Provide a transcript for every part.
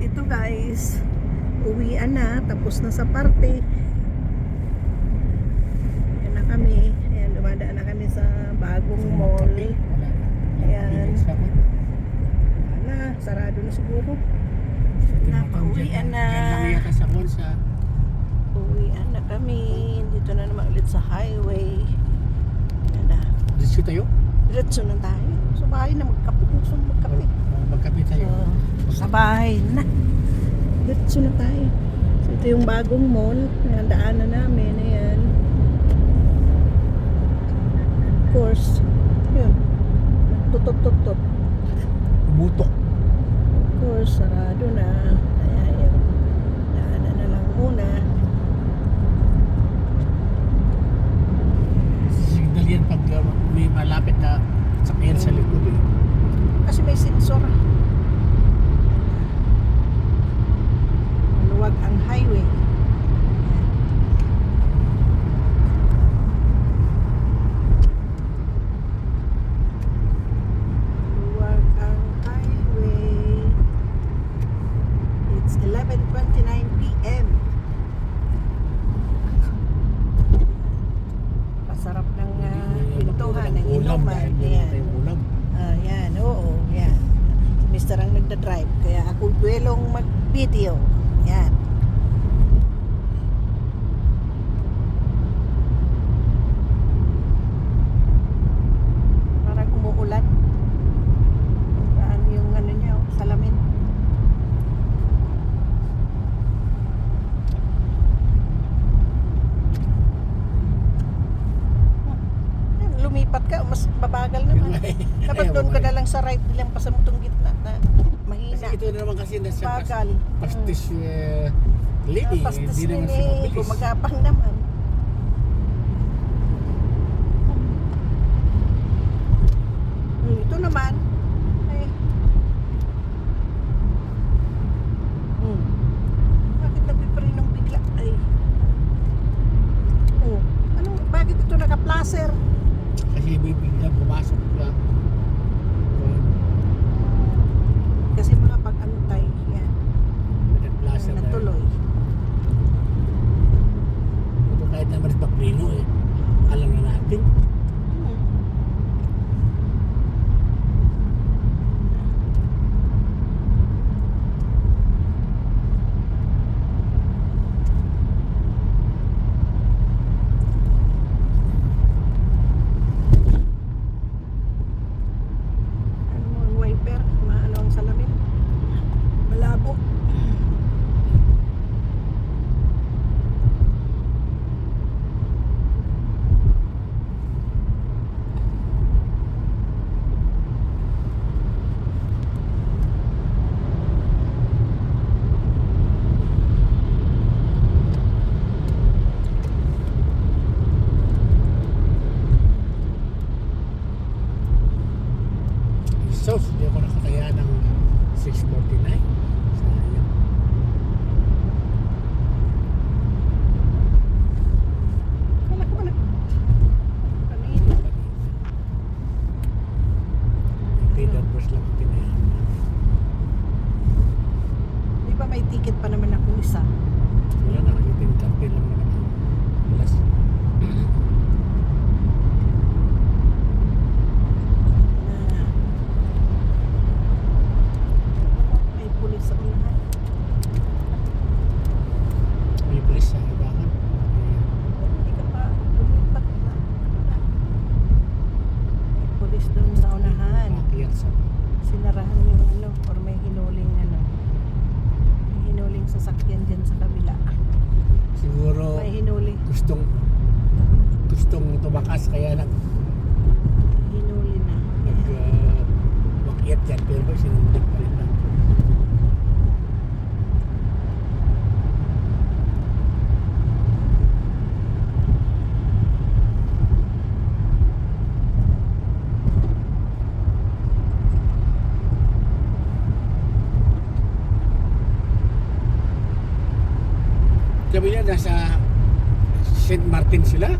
ito guys, uwian na, tapos na sa party. Ayan na kami. Ayan, dumadaan na kami sa bagong mall. Ayan. Wala, sarado na siguro. Napauwian na. Uwian na kami. Dito na naman ulit sa highway. Ayan na. Diretso tayo. Diretso na tayo. Sa bahay na magkape. Gusto magkape. Bahay na. Diretso na tayo. So, ito yung bagong mall. Ayan, daanan namin. Ayan. Of course. Yun. Tutot-tutot. Tumutok. Of course, sarado na. Kaya yun. Daanan na lang muna. Signal yan pag uh, may malapit na sakyan sa likod eh. Kasi may sensor. Maluwag ang highway. Maluwag ang highway. It's 11.29 p.m. Pasarap ng uh, pintuhan, ng Ulam inuman. dahil Ayan. may ulam. Ah, yan, oo, yan. Si Mr. ang nagda-drive, kaya ako duelong mag-video. Yan. Parang umuulan. Saan yung ano niya, oh, salamin. Lumipat ka, mas babagal naman. Dapat doon ka na lang sa right nilang pasamutong gitna na. Kasi ito na naman kasi nasa Bagal. pastis uh, lady. Ah, pastis Hindi naman siya mabilis. Gumagapang naman. Hmm, Ito naman. Ay. Hmm. Bakit nagpiparinong bigla? Ay. Oh. Anong, bakit ito naka-placer? Kasi bibigla pumasok ka. Kasi gustong gustong tumakas kaya nag hinuli na. nag uh, makyat yan pero sinunod pa rin lang. Sabi niya nasa St. Martin sila.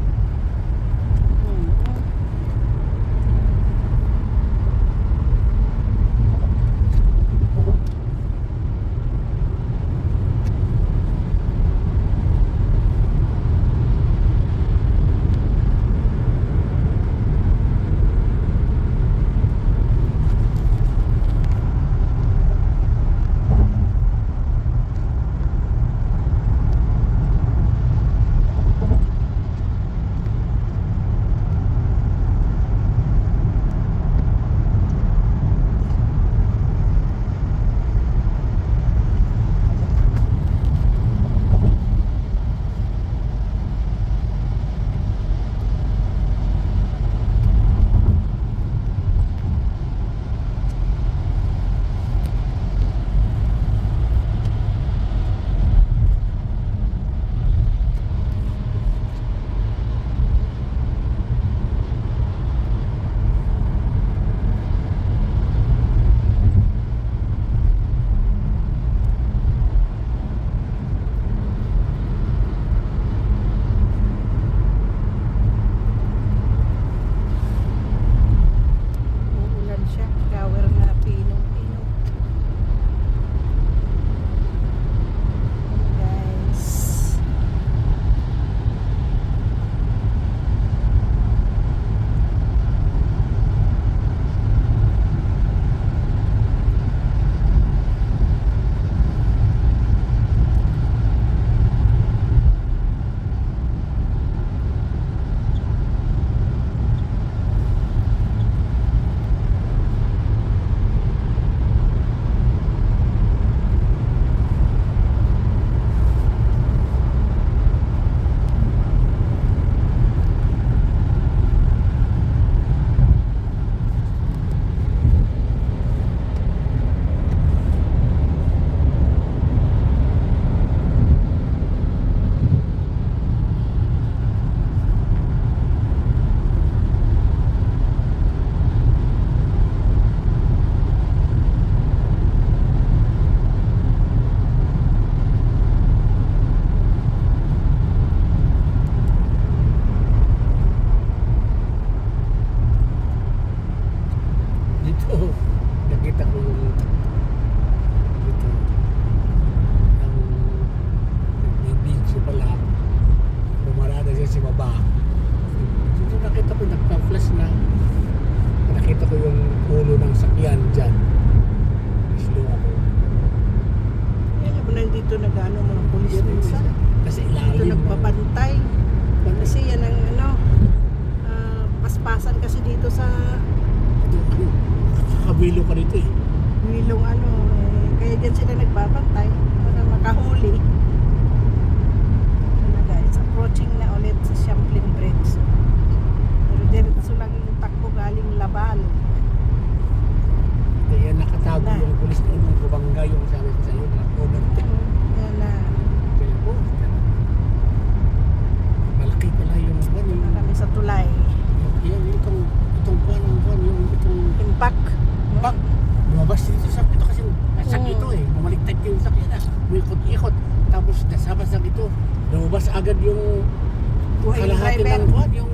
Kalahati ng buwan, yung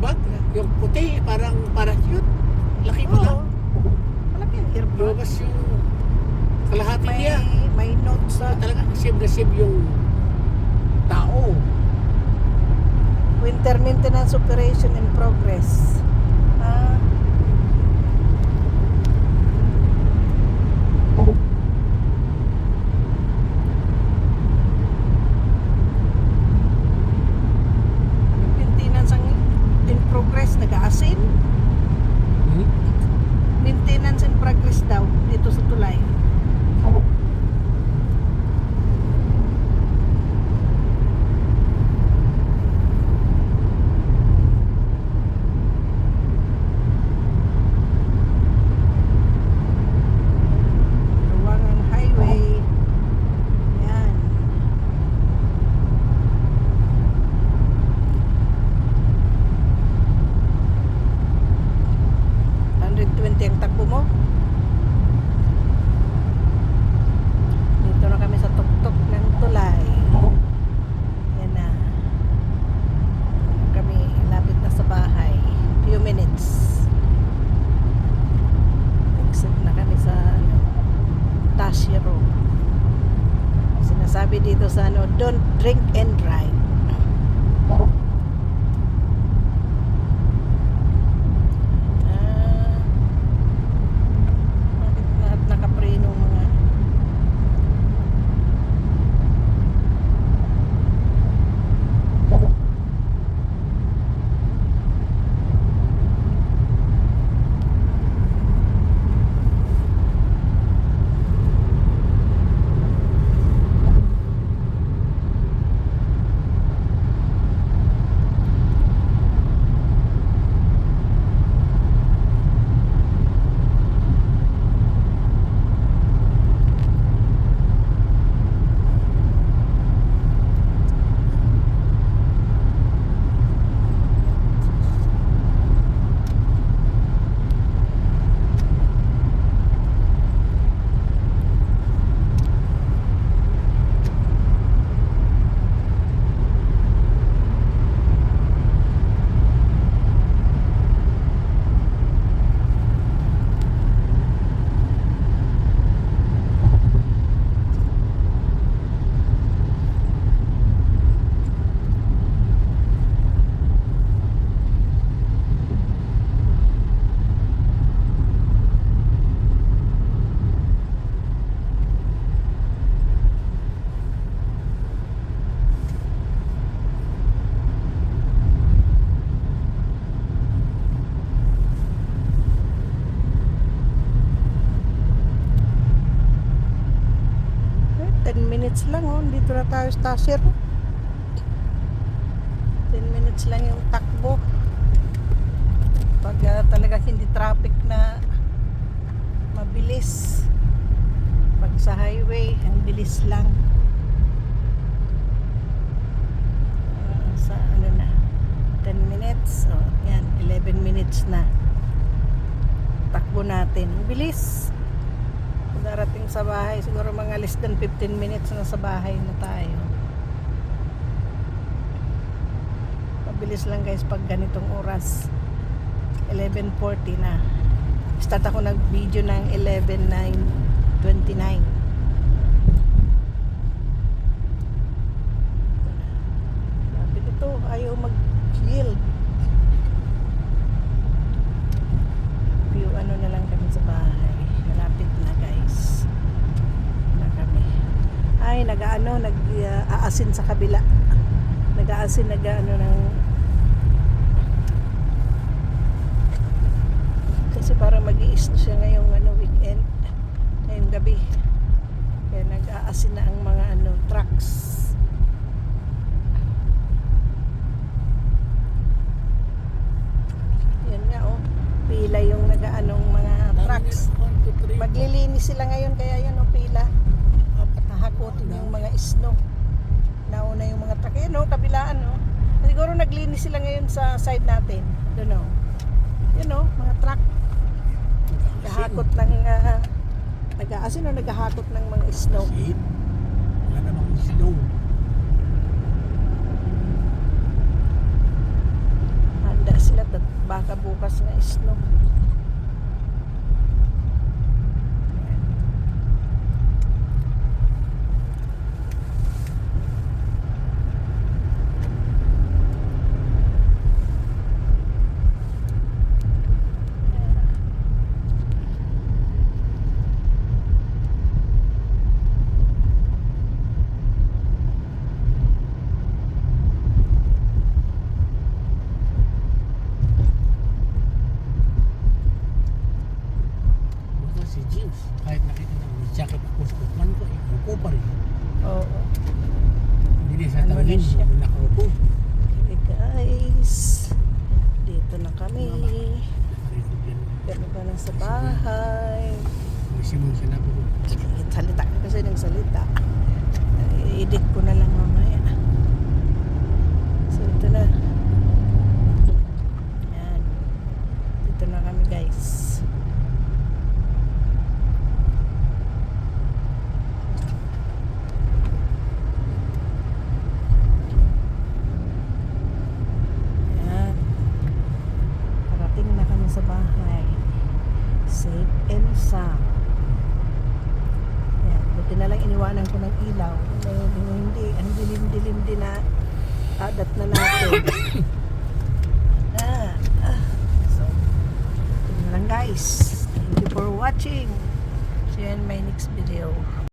bag, yung puti, parang parachute. Laki pala. Oo. Malaki yung airbag. Lumabas yung kalahati May, niya. may note sa So, talagang save na save yung tao. winter maintenance operation in progress. Ah, maintenance ang in progress, nag-aasin. Hmm? Maintenance in progress daw dito sa tulay. Luwangang Highway. Yan. Hundred twenty ang takbo mo. Dito na kami sa tuktok ng tulay. Yan na. Kami lapit na sa bahay. Few minutes. Exit na kami sa ano, Tashiro. Sinasabi dito sa ano, don't drink and drive. Ah, bakit lahat nakapreno mga Eh, 10 minutes lang oh, dito na tayo sa Tasir. 10 minutes lang yung takbo. Pag ah, talaga hindi traffic na mabilis. Pag sa highway, ang bilis lang. Ah, sa ano na, 10 minutes. Oh, yan, 11 minutes na. Takbo natin. Bilis darating sa bahay siguro mga less than 15 minutes na sa bahay na tayo. Mabilis lang guys pag ganitong oras. 11.40 na. Start ako nag video ng 11.29 Lapit ito ayaw mag yield view ano na lang kami sa bahay malapit na guys na kami ay may nag-ano, nag-aasin sa kabila. Nag-aasin, nag-ano ng kasi para mag na siya ngayong ano, weekend ngayong gabi kaya nag-aasin na ang mga ano, trucks yan nga oh pila yung nag-aanong mga trucks maglilinis sila ngayon kaya yan oh pila hahakutin yung mga snow nauna yung mga truck yan oh kabilaan oh sila ngayon sa side natin doon oh yun oh mga truck Nagahakot ng uh, nag-aasin o naghahakot ng mga snow. Shit. Wala namang snow. Handa sila baka bukas nga snow. Basta si James, kahit nakita na may jacket ako sa kukuman ko, eh, upo pa rin. Oo. Tangin, siya? nakaupo. Okay guys. Dito na kami. Kami pa lang sa bahay. May simong sinabi ko. Salita ka kasi ng salita. I-edit ko na lang mamaya.